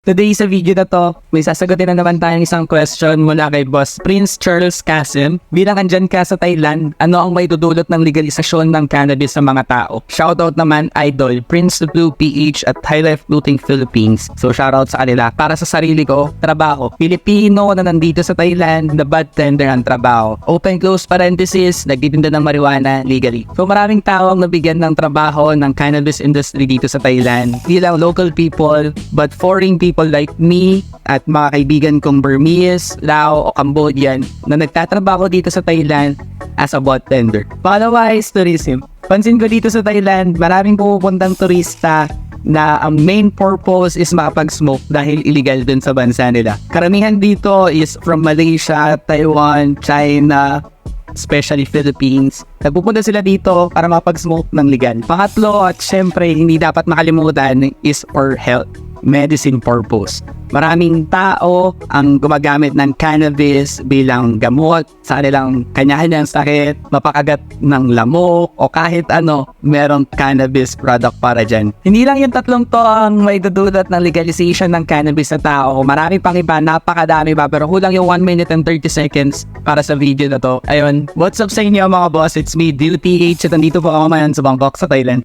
Today sa video na to, may sasagutin na naman tayong isang question mula kay Boss Prince Charles Kasim. Bilang andyan ka sa Thailand, ano ang may dudulot ng legalisasyon ng cannabis sa mga tao? Shoutout naman Idol, Prince Blue PH at High Life Looting Philippines. So shoutout sa kanila. Para sa sarili ko, trabaho. Pilipino na nandito sa Thailand na bad tender ang trabaho. Open close parenthesis, nagtitinda ng marijuana legally. So maraming tao ang nabigyan ng trabaho ng cannabis industry dito sa Thailand. Hindi lang local people, but foreign people like me at mga kaibigan kong Burmese, Lao o Cambodian na nagtatrabaho dito sa Thailand as a bot tender. Pangalawa is tourism. Pansin ko dito sa Thailand, maraming pumupuntang turista na ang main purpose is makapag-smoke dahil illegal dun sa bansa nila. Karamihan dito is from Malaysia, Taiwan, China, especially Philippines. Nagpupunta sila dito para makapag-smoke ng legal. Pangatlo at syempre hindi dapat makalimutan is for health medicine purpose. Maraming tao ang gumagamit ng cannabis bilang gamot sa kanilang kanya-kanyang sakit, mapakagat ng lamok o kahit ano, merong cannabis product para dyan. Hindi lang yung tatlong to ang may dudulot ng legalization ng cannabis sa tao. Marami pang iba, napakadami pa. Pero kulang yung 1 minute and 30 seconds para sa video na to. Ayun, what's up sa inyo mga boss? It's me, DUTH at nandito po ako ngayon sa Bangkok sa Thailand.